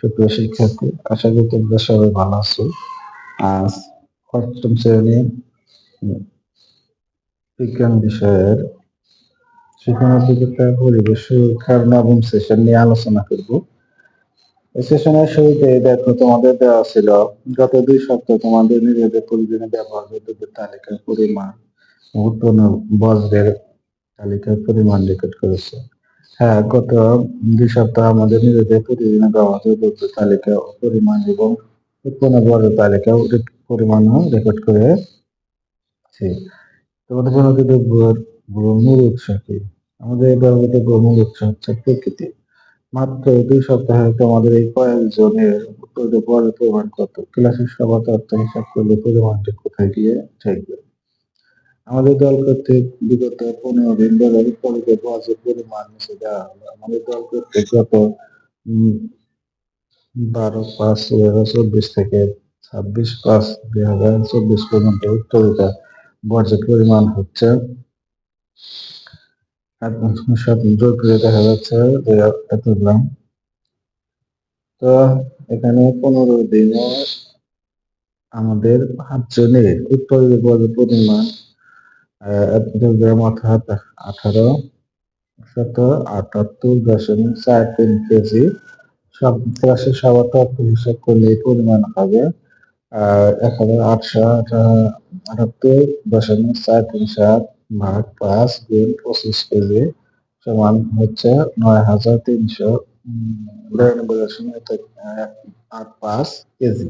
সুপ্রিয় শিক্ষার্থী, আশা করি তোমরা সবাই ভালো আছো। আজ অষ্টম শ্রেণি বিজ্ঞান বিষয়ের শিক্ষণ অভিজ্ঞতা পরিবেশ সুরক্ষার নবম সেশন নিয়ে আলোচনা করব। এই সেশনের শুরুতে দেখো, তোমাদের দেওয়া ছিল, গত দুই সপ্তাহ তোমাদের নিজেদের প্রয়োজনে ব্যবহার বিদ্যুতের তালিকার পরিমাণ উৎপন্ন বজ্রের তালিকার পরিমাণ রেকর্ড করেছে। হ্যাঁ গত দুই সপ্তাহ আমাদের নিজেদের প্রতিদিনের ব্যবহৃত বিদ্যুৎ তালিকা পরিমাণ এবং উৎপন্ন বর্গ তালিকা পরিমাণও রেকর্ড করেছি তোমাদের জন্য কিন্তু মূল উৎস কি? আমাদের ব্যবহৃত মূল উৎস হচ্ছে প্রকৃতি। মাত্র দুই সপ্তাহে তোমাদের এই কয়েকজনের উৎপাদিত বর্গের পরিমাণ কত? ক্লাসের সবার তথ্য হিসাব করলে পরিমাণটি কোথায় গিয়ে ঠেকবে আমাদের দল কর্তৃক বিগত পনেরো দিন ধরে উৎপাদিত বর্জ্যের পরিমাণ নিচে দেওয়া হলো। আমাদের দল কর্তৃক গত বারো পাঁচ দুই হাজার চব্বিশ থেকে ছাব্বিশ পাঁচ দুই হাজার চব্বিশ পর্যন্ত উৎপাদিত বর্জ্যের পরিমাণ হচ্ছে দেখা যাচ্ছে এত গ্রাম তো এখানে পনেরো দিনে আমাদের পাঁচজনের উৎপাদিত বর্জ্যের পরিমাণ এত গ্রাম অর্থাৎ আঠারো শত আটাত্তর দশমিক চার তিন কেজি সব ক্লাসের সবার তথ্য হিসাব করলে পরিমাণ হবে। এক হাজার আটশো আটাত্তর দশমিক চার তিন সাত ভাগ পাঁচ গুণ পঁচিশ কেজি সমান হচ্ছে নয় হাজার তিনশো বিরানব্বই দশমিক আট পাঁচ কেজি।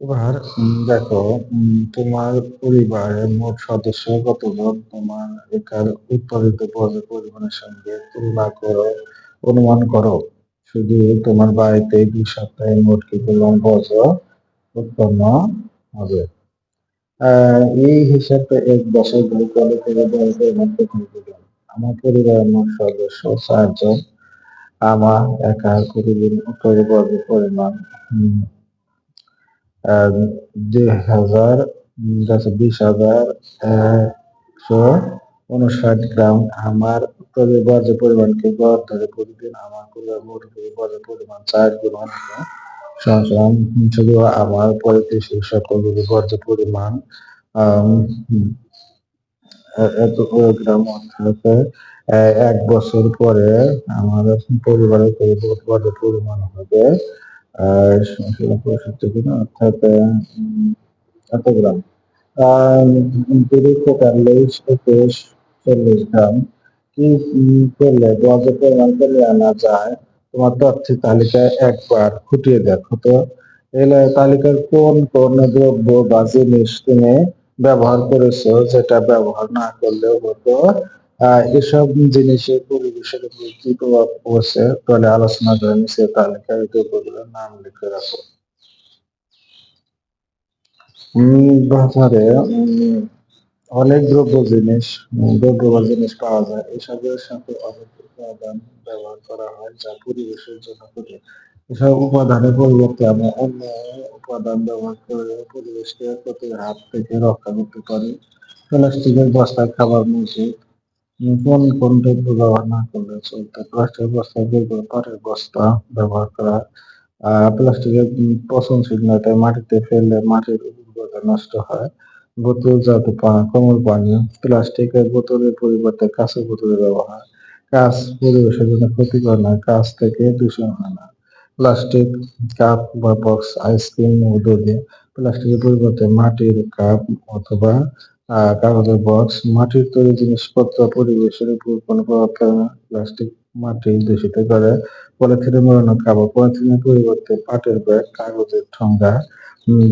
এবার দেখো উম, তোমার পরিবারের মোট সদস্য কতজন তোমার একার উৎপাদিত বর্জ্য পরিমাণের সঙ্গে তুলনা করো অনুমান করো। শুধু তোমার বাড়িতে দুই সপ্তাহে মোট কি পরিমাণ বর্জ্য উৎপন্ন হবে। আহ, এই হিসাবে এক বছর ধরে করে দিলাম? আমার পরিবারের মোট সদস্য চারজন। আমার একার প্রতিদিন উৎপাদিত পরিমাণ দুই হাজার বিশ হাজার একশো উনষাট গ্রাম আমার উৎপাদিত বর্জ্য পরিমাণকে গড় ধরে প্রতিদিন আমার পরিবার বর্জ্য পরিমাণ চার অনেক সমান শুধু আমার পরিবেশের সকল বর্জ্য পরিমাণ এত গ্রাম অর্থাৎ এক বছর পরে আমার পরিবারের পরিমাণ হবে আর অর্থাৎ এত গ্রাম চল্লিশ গ্রাম কি করলে করলে আনা যায়? তোমার তথ্যের একবার খুঁটিয়ে দেখো তো। এই তালিকার কোন কোন দ্রব্য বা জিনিস তুমি ব্যবহার করেছ, যেটা ব্যবহার না করলেও হতো? এসব জিনিসের পরিবেশের উপর কি প্রভাব পড়ছে? তাহলে আলোচনা করে নিচে তালিকায় এই দ্রব্যগুলোর নাম লিখে রাখো। বাজারে অনেক দ্রব্য জিনিস দ্রব্য বা জিনিস পাওয়া যায়। এসবের সাথে অনেক উপাদান ব্যবহার করা হয়, যা পরিবেশের জন্য ক্ষতি এসব উপাদানের পরিবর্তে আমরা অন্য উপাদান ব্যবহার করে পরিবেশকে ক্ষতির হাত থেকে রক্ষা করতে পারি। প্লাস্টিকের বস্তা, খাবার মজুদ কোন দ্রব্য ব্যবহার না করলে চলতে প্লাস্টিকের বস্তা যেগুলো পাটের বস্তা ব্যবহার করা প্লাস্টিকের পচনশীল নয় তাই মাটিতে ফেললে মাটির উর্বরতা নষ্ট হয়। বোতলজাত পানি কোমল পানীয় প্লাস্টিকের বোতলের পরিবর্তে কাঁচের বোতলের ব্যবহার। কাঁচ পরিবেশের জন্য ক্ষতিকর নয়, কাঁচ থেকে দূষণ হয় না। প্লাস্টিক কাপ বা বক্স আইসক্রিম দই প্লাস্টিকের পরিবর্তে মাটির কাপ অথবা কাগজের বক্স মাটির তৈরি জিনিসপত্র, পরিবেশের উপর কোনো প্রভাব ফেলে না। প্লাস্টিক মাটি দূষিত করে। পলিথিনে মোড়ানো খাবার পলিথিনের পরিবর্তে পাটের ব্যাগ, কাগজের ঠোঙ্গা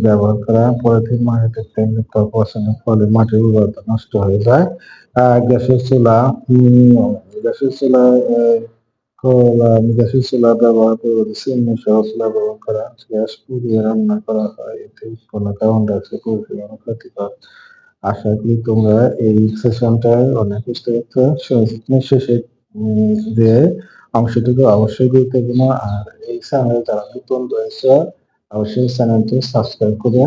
ব্যবহার করা। পলিথিন মাটিতে ফেললে তা পচনের ফলে মাটির উর্বরতা নষ্ট হয়ে যায়। গ্যাসের চুলা গ্যাসের চুলা খোলা গ্যাসের চুলা ব্যবহার পরিবর্তে চিমনি সহ চুলা ব্যবহার করা। গ্যাস পুড়িয়ে রান্না করা হয়। এতে উৎপন্ন কার্বন ডাইঅক্সাইড পরিবেশের ক্ষতিকর। আশা করি তোমরা এই সেশনটায় অনেক বুঝতে পারছ। শেষে যে অংশটুকু অবশ্যই গুরুত্বপূর্ণ। আর এই চ্যানেলে যারা নতুন রয়েছে, অবশ্যই চ্যানেলটি সাবস্ক্রাইব করে